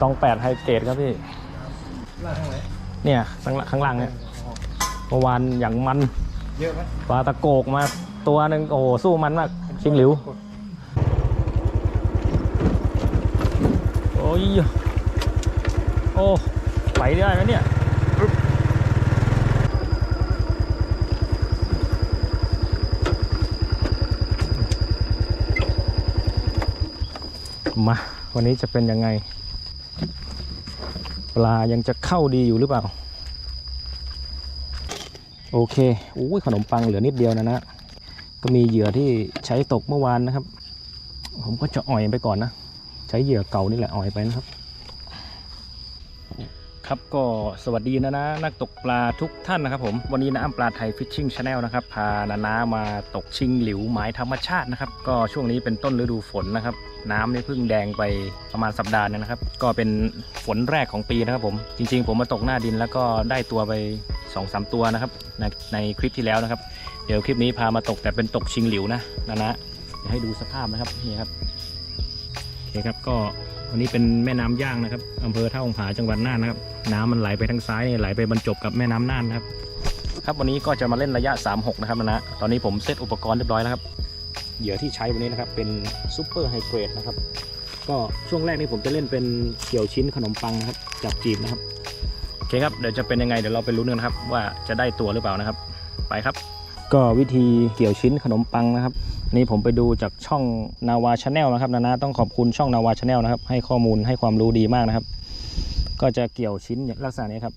ตองแปดไฮเกรดครับพี่ล่าทางไหนเนี่ยข้างล่างข้างล่างเนี่ยเมื่อวานอย่างมันเยอะไหมปลาตะโกกมาตัวหนึ่งโอ้โหสู้มันมากชิงหลิวโอ้ยโอ้ไปได้ไหมเนี่ยปึ๊บมาวันนี้จะเป็นยังไงป ลายังจะเข้าดีอยู่หรือเปล่า โอเคอุ้ยขนมปังเหลือนิดเดียวนะนะก็มีเหยื่อที่ใช้ตกเมื่อวานนะครับ ผมก็จะอ่อยไปก่อนนะ ใช้เหยื่อเก่านี่แหละอ่อยไปนะครับ ครับก็สวัสดีนะนะนักตกปลาทุกท่านนะครับผมวันนี้นะอ้ำปลาไทยฟิชชิ่งชาแนลนะครับพานานามาตกชิงหลิวหมายธรรมชาตินะครับก็ช่วงนี้เป็นต้นฤดูฝนนะครับ น้ำนี่เพิ่งแดงไปประมาณสัปดาห์นึงนะครับ ก็เป็นฝนแรกของปีนะครับผมจริง ๆ ผมมาตกหน้าดินแล้วก็ได้ตัวไป2อสตัวนะครับในในคลิปที่แล้วนะครับ เดี๋ยวคลิปนี้พามาตกแต่เป็นตกชิงหลิวนะนะนะให้ดูสภาพนะครับนี่ครับโอเคครับก็ วันนี้เป็นแม่น้ำย่างนะครับอำเภอท่าองผาจังหวัดน่านนะครับ น้ำมันไหลไปทางซ้ายไหลไปบรรจบกับแม่น้ำน่านนะครับ ครับวันนี้ก็จะมาเล่นระยะ 36 นะครับนะนะตอนนี้ผมเซตอุปกรณ์เรียบร้อยแล้วครับเหยื่อที่ใช้วันนี้นะครับเป็นซูเปอร์ไฮเกรดนะครับ ก็ช่วงแรกนี่ผมจะเล่นเป็นเกี่ยวชิ้นขนมปังนะครับจับจีบนะครับโอเคครับเดี๋ยวจะเป็นยังไงเดี๋ยวเราไปลุ้นกันนะครับว่าจะได้ตัวหรือเปล่านะครับ ไปครับ ก็วิธีเกี่ยวชิ้นขนมปังนะครับ นี่ผมไปดูจากช่องนาวาชาแนลนะครับนานาต้องขอบคุณช่องนาวาชาแนลนะครับ ให้ข้อมูลให้ความรู้ดีมากนะครับ ก็จะเกี่ยวชิ้นลักษณะนี้ครับ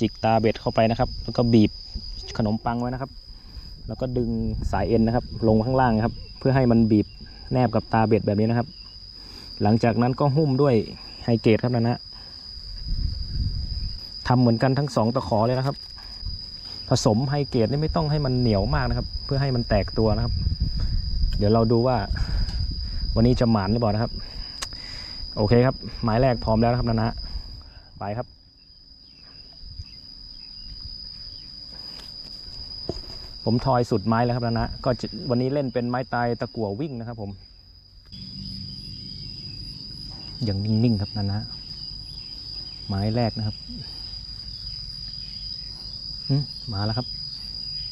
จิกตาเบ็ดเข้าไปนะครับ แล้วก็บีบขนมปังไว้นะครับ แล้วก็ดึงสายเอ็นนะครับ ลงข้างล่างนะครับ เพื่อให้มันบีบแนบกับตาเบ็ดแบบนี้นะครับ หลังจากนั้นก็หุ้มด้วยไฮเกรดครับนะนะทำเหมือนกันทั้งสองตะขอเลยนะครับ ผสมไฮเกรดนี่ไม่ต้องให้มันเหนียวมากนะครับ เพื่อให้มันแตกตัวนะครับ เดี๋ยวเราดูว่า วันนี้จะหมานหรือเปล่านะครับ โอเคครับ หมายแรกพร้อมแล้วนะครับนะนะไปครับผมทอยสุดไม้แล้วครับนะนะ ก็วันนี้เล่นเป็นไม้ตายตะกั่ววิ่งนะครับผม อย่างนิ่งๆครับนะนะ ไม้แรกนะครับ มาแล้วครับ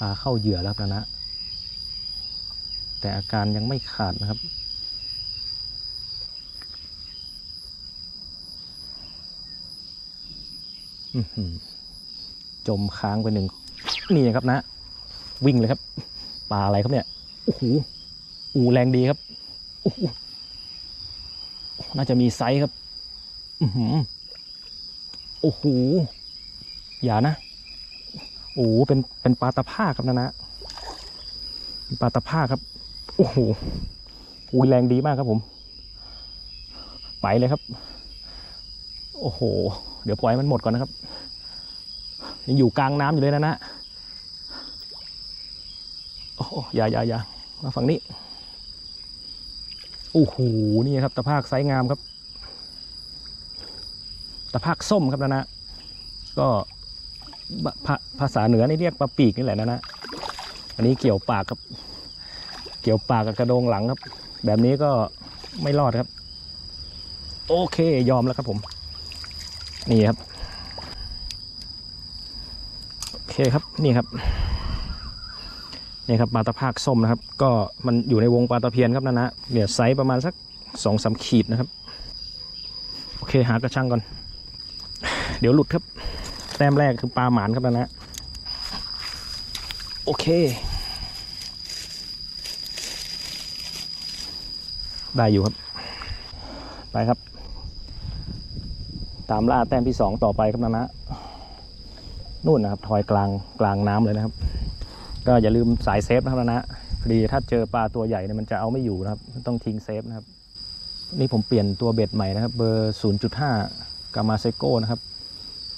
ปลาเข้าเหยื่อแล้วครับนะนะ แต่อาการยังไม่ขาดนะครับ จมค้างไปหนึ่งนี่ครับนะ วิ่งเลยครับปลาอะไรครับเนี่ยโอ้โหอูแรงดีครับโอ้โหน่าจะมีไซส์ครับ อือโอ้โหอย่านะ โอ้โหเป็นเป็นปลาตะภาครับนะนะปลาตะภาครับ โอ้โหอูแรงดีมากครับผม ไปเลยครับ โอ้โห เดี๋ยวปล่อยมันหมดก่อนนะครับ ยังอยู่กลางน้ำอยู่เลยนะนะโอ้โหอย่าอย่าอย่ามาฝั่งนี้ โอ้โห นี่ครับตะภาคไซส์งามครับ ตะภาคส้มครับนะนะก็ ภาภาษาเหนือนี่เรียกปลาปีกนี่แหละนะนะอันนี้เกี่ยวปากครับ เกี่ยวปากกับกระโดงหลังครับ แบบนี้ก็ไม่รอดครับ โอเคยอมแล้วครับผม นี่ครับ โอเคครับนี่ครับนี่ครับปลาตะภาคส้มนะครับ ก็มันอยู่ในวงปลาตะเพียนครับนะนะเนี่ยไซส์ประมาณสักสองสามขีดนะครับ โอเคหากระชังก่อน เดี๋ยวหลุดครับ แต้มแรกคือปลาหมานครับนะ โอเค ได้อยู่ครับ ไปครับ ตามล่าแต้มที่สองต่อไปครับนะนะนู่นนะครับทอยกลางกลางน้ำเลยนะครับ ก็อย่าลืมสายเซฟนะครับนะนะพอดีถ้าเจอปลาตัวใหญ่เนี่ยมันจะเอาไม่อยู่นะครับ ต้องทิ้งเซฟนะครับ นี่ผมเปลี่ยนตัวเบ็ดใหม่นะครับ เบอร์ 0.5 กามาเซโก้นะครับ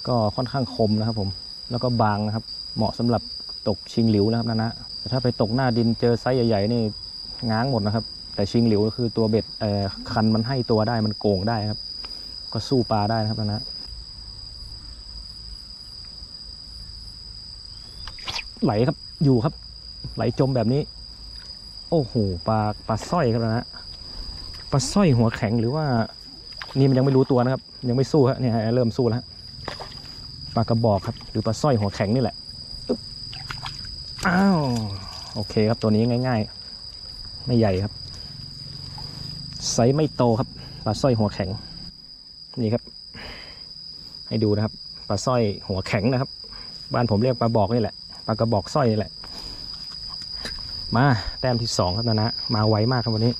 ก็ค่อนข้างคมนะครับ ผม แล้วก็บางนะครับ เหมาะสำหรับตกชิงหลิวนะครับนะนะแต่ถ้าไปตกหน้าดินเจอไซส์ใหญ่ๆนี่ง้างหมดนะครับ แต่ชิงหลิวก็คือตัวเบ็ดคันมันให้ตัวได้มันโก่งได้ครับ ก็สู้ปลาได้นะครับนะนะไหลครับอยู่ครับ ไหลจมแบบนี้ โอ้โหปลาปลาสร้อยครับนะปลาสร้อยหัวแข็งหรือว่านี่มันยังไม่รู้ตัวนะครับ ยังไม่สู้ฮะเนี่ยเริ่มสู้แล้ว ลากระบอกครับ หรือปลาสร้อยหัวแข็งนี่แหละอ้าวโอเคครับตัวนี้ง่าย ๆ ไม่ใหญ่ครับไซส์ไม่โตครับปลาสร้อยหัวแข็ง นี่ครับ ให้ดูนะครับปลาสร้อยหัวแข็งนะครับ บ้านผมเรียกปลาบอกนี่แหละปลากระบอกสร้อยนี่แหละ มาแต้มที่สองครับนะนะมาไวมากครับวันนี้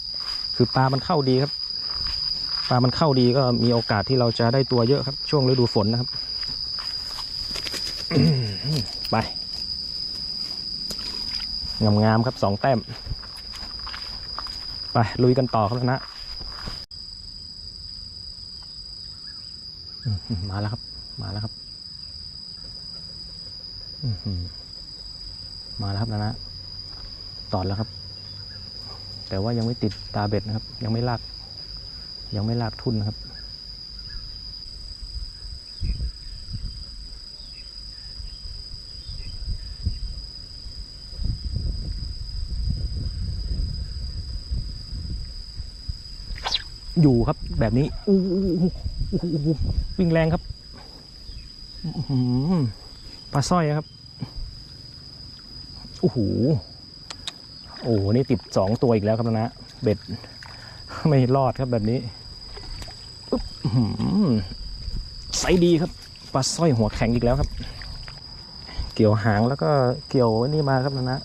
คือปลามันเข้าดีครับปลามันเข้าดีก็มีโอกาสที่เราจะได้ตัวเยอะครับ ช่วงฤดูฝนนะครับ ไป งามๆครับสองแต้ม ไป ลุยกันต่อครับนะ มาแล้วครับ มาแล้วครับ มาแล้วครับนะนะตอดแล้วครับ แต่ว่ายังไม่ติดตาเบ็ดนะครับ ยังไม่ลาก ยังไม่ลากทุ่นนะครับ อยู่ครับ แบบนี้อู้วิ่งแรงครับปลาสร้อยครับโอ้โหโอ้โหนี่ติดสองตัวอีกแล้วครับนะ เบ็ด ไม่รอดครับแบบนี้อุ๊บไซส์ดีครับปลาสร้อยหัวแข็งอีกแล้วครับ เกี่ยวหางแล้วก็เกี่ยวอ้นี่มาครับนะ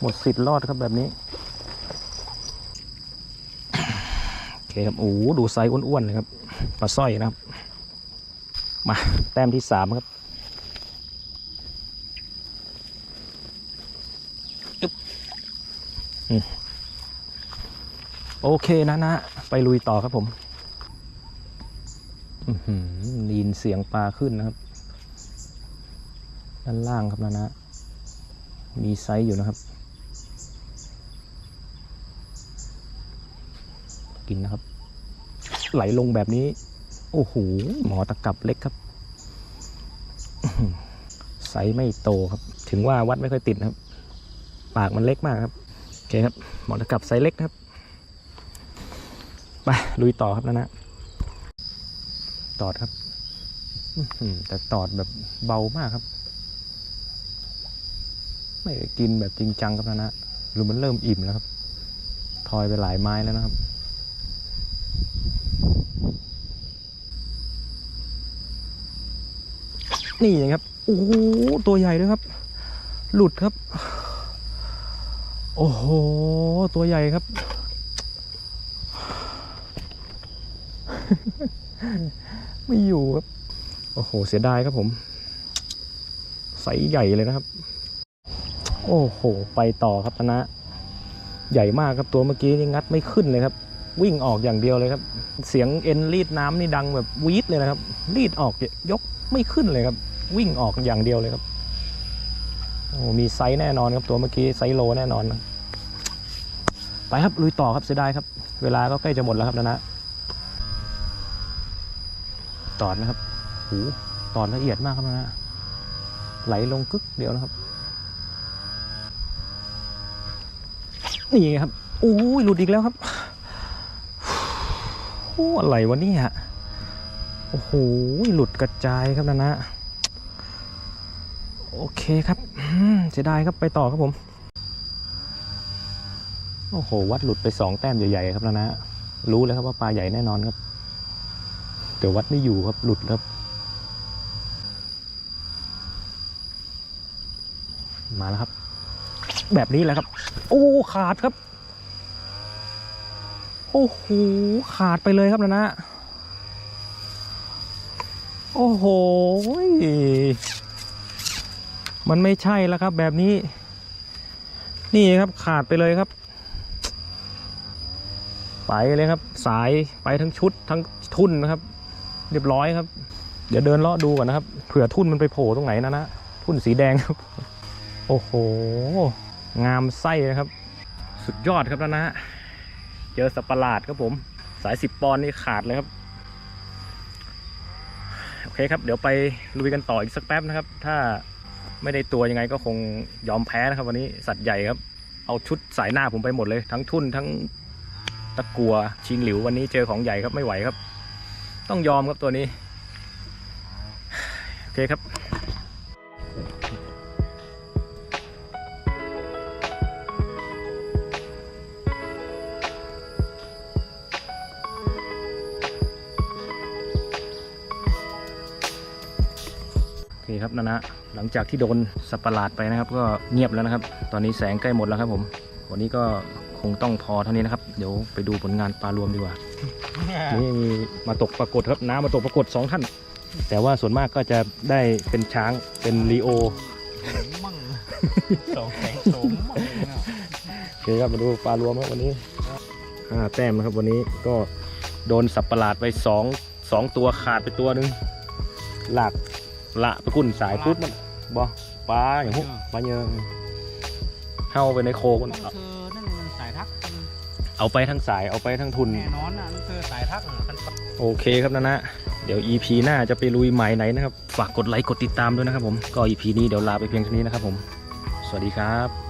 หมดสิทธิ์รอดครับแบบนี้ โอเคครับโอ้โหดูไซส์อ้วนๆเลยครับปลาสร้อยนะครับ มาแต้มที่สามครับอึ๊บโอเคนะนะไปลุยต่อครับผมอื้อหือได้ยินเสียงปลาขึ้นนะครับ ด้านล่างครับนะนะ มีไซส์อยู่นะครับ กินนะครับ ไหลลงแบบนี้ โอ้โหหมอตะกับเล็กครับไซไม่โตครับ ถึงว่าวัดไม่ค่อยติดครับ ปากมันเล็กมากครับโอเคครับ หมอตะกับไซเล็กครับไปลุยต่อครับนะนะตอดครับแต่ตอดแบบเบามากครับ ไม่กินแบบจริงจังครับนะนะหรือมันเริ่มอิ่มแล้วครับ ทอยไปหลายไม้แล้วนะครับ นี่นะครับ โอ้โห ตัวใหญ่ด้วยครับ หลุดครับ โอ้โห ตัวใหญ่ครับ ไม่อยู่ครับ โอ้โห เสียดายครับผมไซส์ใหญ่เลยนะครับ โอ้โห ไปต่อครับธนะ ใหญ่มากครับตัวเมื่อกี้นี่งัดไม่ขึ้นเลยครับ วิ่งออกอย่างเดียวเลยครับ เสียงเอ็นรีดน้ำนี่ดังแบบวีดเลยนะครับ รีดออกยก ไม่ขึ้นเลยครับ วิ่งออกอย่างเดียวเลยครับโอ้มีไซส์แน่นอนครับตัวเมื่อกี้ไซส์โลแน่นอนนะไปครับลุยต่อครับเสียดายครับ เวลาก็ใกล้จะหมดแล้วครับนะนะตอดนะครับโอ้ตอดละเอียดมากครับนะนะ ไหลลงกึกเดียวนะครับ นี่ไงครับ โอ้ยหลุดอีกแล้วครับโอ้อะไรวะเนี่ย โอ้โห หลุดกระจายครับนะนะ โอเคครับเสียดายครับไปต่อครับผม โอ้โห วัดหลุดไปสองแต้มใหญ่ๆครับนะนะ รู้เลยครับว่าปลาใหญ่แน่นอนครับ เดี๋ยววัดไม่อยู่ครับหลุดครับ มาแล้วครับ แบบนี้แหละครับ โอ้ขาดครับ โอ้โห ขาดไปเลยครับนะนะ โอ้โห มันไม่ใช่แล้วครับแบบนี้ นี่ครับขาดไปเลยครับ ไปเลยครับ สายไปทั้งชุดทั้งทุ่นนะครับ เรียบร้อยครับ เดี๋ยวเดินเลาะดูก่อนนะครับเผื่อทุ่นมันไปโผล่ตรงไหนนะนะทุ่นสีแดงครับ โอ้โห งามไส้นะครับ สุดยอดครับนะนะเจอสัตว์ประหลาดครับผม สายสิบปอนด์นี่ขาดเลยครับ เคครับ เดี๋ยวไปลุยกันต่ออีกสักแป๊บนะครับ ถ้าไม่ได้ตัวยังไงก็คงยอมแพ้นะครับ วันนี้สัตว์ใหญ่ครับ เอาชุดสายหน้าผมไปหมดเลย ทั้งทุ่นทั้งตะกัวชิงหลิววันนี้เจอของใหญ่ครับไม่ไหวครับ ต้องยอมครับตัวนี้ โอเคครับ โอเคครับนะนะหลังจากที่โดนสัตว์ประหลาดไปนะครับ ก็เงียบแล้วนะครับ ตอนนี้แสงใกล้หมดแล้วครับผมวันนี้ก็คงต้องพอเท่านี้นะครับ เดี๋ยวไปดูผลงานปลารวมดีกว่า นี่มีมาตกปรากฏครับน้ำมาตกปรากฏสองท่าน แต่ว่าส่วนมากก็จะได้เป็นช้างเป็นลีโอมั่งสองแสงโสมมั่งโอเคครับมาดูปลารวมครับวันนี้ห้าแต้มนะครับวันนี้ก็โดนสับประหลาดไปสองสองตัวขาดไปตัวหนึ่งหลัก ละไปกุ่นสายพุทธมันบอปลาอย่างพวกปลาเยอะเข้าไปในโคกมันนั่นคือนั่นมันสายทักเอาไปทั้งสายเอาไปทั้งทุนแน่นอนนะนั่นคือสายทักอะมันโอเคครับนะนะเดี๋ยว EP หน้าจะไปลุยหมายไหนนะครับ ฝากกดไลค์กดติดตามด้วยนะครับผมก็ EP นี้เดี๋ยวลาไปเพียงเท่านี้นะครับผม สวัสดีครับ